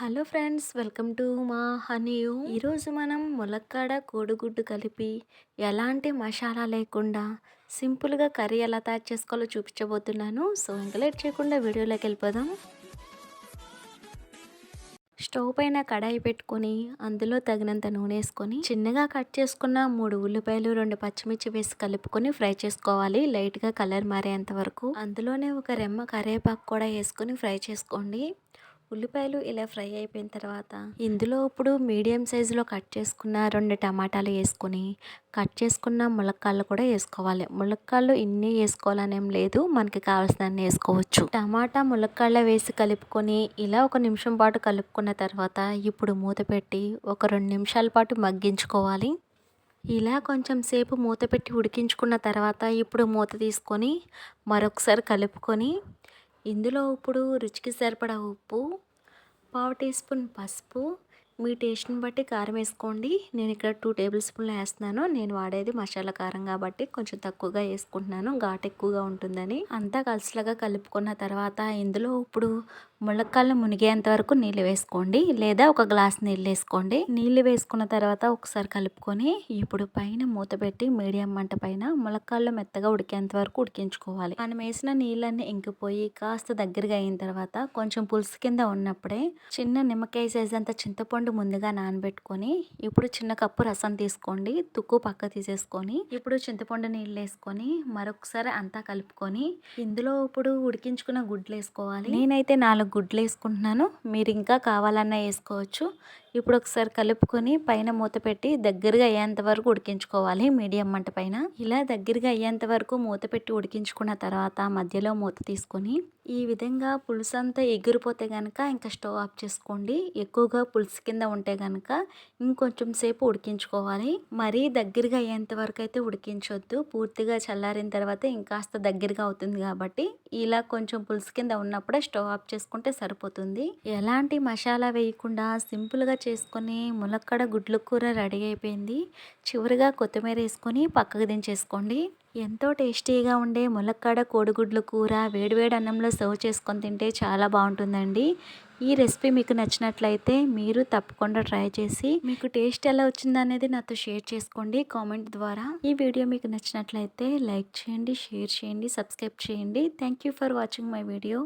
Hello friends welcome to మా హనీయు ఈరోజు మనం ములక్కాడ కోడిగుడ్డు కలిపి ఎలాంటి మసాలా లేకుండా సింపుల్గా కర్రీ ఎలా తయారు చేసుకోవాలో చూపించబోతున్నాను. సో ఇంకా లేట్ చేయకుండా వీడియోలోకి వెళ్ళిపోదాం. స్టవ్ పైన కడాయి పెట్టుకొని అందులో తగినంత నూనె వేసుకొని చిన్నగా కట్ చేసుకున్న మూడు ఉల్లిపాయలు రెండు పచ్చిమిర్చి వేసి కలుపుకొని ఫ్రై చేసుకోవాలి. లైట్గా కలర్ మారేంత వరకు. అందులోనే ఒక రెమ్మ కరివేపాకు కూడా వేసుకొని ఫ్రై చేసుకోండి. ఉల్లిపాయలు ఇలా ఫ్రై అయిపోయిన తర్వాత ఇందులో ఇప్పుడు మీడియం సైజులో కట్ చేసుకున్న రెండు టమాటాలు వేసుకొని కట్ చేసుకున్న ములక్కాళ్ళు కూడా వేసుకోవాలి. ములక్కాళ్ళు ఇన్ని వేసుకోవాలనేం లేదు. మనకి కావాల్సినన్ని వేసుకోవచ్చు. టమాటా ములక్కాళ్ళ వేసి కలుపుకొని ఇలా ఒక నిమిషం పాటు కలుపుకున్న తర్వాత ఇప్పుడు మూత పెట్టి ఒక రెండు నిమిషాల పాటు మగ్గించుకోవాలి. ఇలా కొంచెం సేపు మూత పెట్టి ఉడికించుకున్న తర్వాత ఇప్పుడు మూత తీసుకొని మరొకసారి కలుపుకొని ఇందులో ఇప్పుడు రుచికి సరిపడా ఉప్పు పావు టీ స్పూన్ పసుపు. మీ టేస్ట్ని బట్టి కారం వేసుకోండి. నేను ఇక్కడ టూ టేబుల్ స్పూన్లు వేస్తున్నాను. నేను వాడేది మసాలా కారం కాబట్టి కొంచెం తక్కువగా వేసుకుంటున్నాను. ఘాట్ ఎక్కువగా ఉంటుందని. అంతా కలిసిలాగా కలుపుకున్న తర్వాత ఇందులో ఇప్పుడు ములక్కాళ్ళు మునిగేంత వరకు నీళ్ళు వేసుకోండి. లేదా ఒక గ్లాస్ నీళ్ళు వేసుకోండి. నీళ్ళు వేసుకున్న తర్వాత ఒకసారి కలుపుకొని ఇప్పుడు పైన మూత పెట్టి మీడియం మంట పైన ములక్కాళ్ళు మెత్తగా ఉడికేంత వరకు ఉడికించుకోవాలి. మనం వేసిన నీళ్ళన్నీ ఇంకిపోయి కాస్త దగ్గరగా అయిన తర్వాత కొంచెం పులుసు కింద ఉన్నప్పుడే చిన్న నిమ్మకాయ సైజ్ అంత చింతపండు ముందుగా నానబెట్టుకొని ఇప్పుడు చిన్న కప్పు రసం తీసుకోండి. తుక్కు పక్క తీసేసుకొని ఇప్పుడు చింతపండు నీళ్ళు వేసుకొని మరొకసారి అంతా కలుపుకొని ఇందులో ఇప్పుడు ఉడికించుకున్న గుడ్లు వేసుకోవాలి. నేనైతే నాలుగు గుడ్లు వేసుకుంటున్నాను మీరు ఇంకా కావాలన్నా వేసుకోవచ్చు. ఇప్పుడు ఒకసారి కలుపుకొని పైన మూత పెట్టి దగ్గరగా అయ్యేంత వరకు ఉడికించుకోవాలి. మీడియం మంట పైన. ఇలా దగ్గరగా అయ్యేంత వరకు మూత పెట్టి ఉడికించుకున్న తర్వాత మధ్యలో మూత తీసుకొని ఈ విధంగా పులుసు అంతా ఎగిరిపోతే కనుక ఇంకా స్టవ్ ఆఫ్ చేసుకోండి. ఎక్కువగా పులుసు కింద ఉంటే కనుక ఇంకొంచెం సేపు ఉడికించుకోవాలి. మరీ దగ్గరగా అయ్యేంత వరకు అయితే ఉడికించొద్దు. పూర్తిగా చల్లారిన తర్వాత ఇంకాస్త దగ్గరగా అవుతుంది కాబట్టి ఇలా కొంచెం పులుసు కింద ఉన్నప్పుడే స్టవ్ ఆఫ్ చేసుకుంటే సరిపోతుంది. ఎలాంటి మసాలా వేయకుండా సింపుల్గా చేసుకొని ములక్కడ గుడ్ల కూర రెడీ అయిపోయింది. చివరిగా కొత్తిమీర వేసుకొని పక్కకు దించేసుకోండి. ఎంతో టేస్టీగా ఉండే ములక్కాడ కోడిగుడ్ల కూర వేడివేడి అన్నంలో సర్వ్ చేసుకొని తింటే చాలా బాగుంటుందండి. ఈ రెసిపీ మీకు నచ్చినట్లయితే మీరు తప్పకుండా ట్రై చేసి మీకు టేస్ట్ ఎలా వచ్చిందనేది నాతో షేర్ చేసుకోండి. కామెంట్ ద్వారా ఈ వీడియో మీకు నచ్చినట్లయితే లైక్ చేయండి షేర్ చేయండి సబ్స్క్రైబ్ చేయండి. Thank you for watching my video.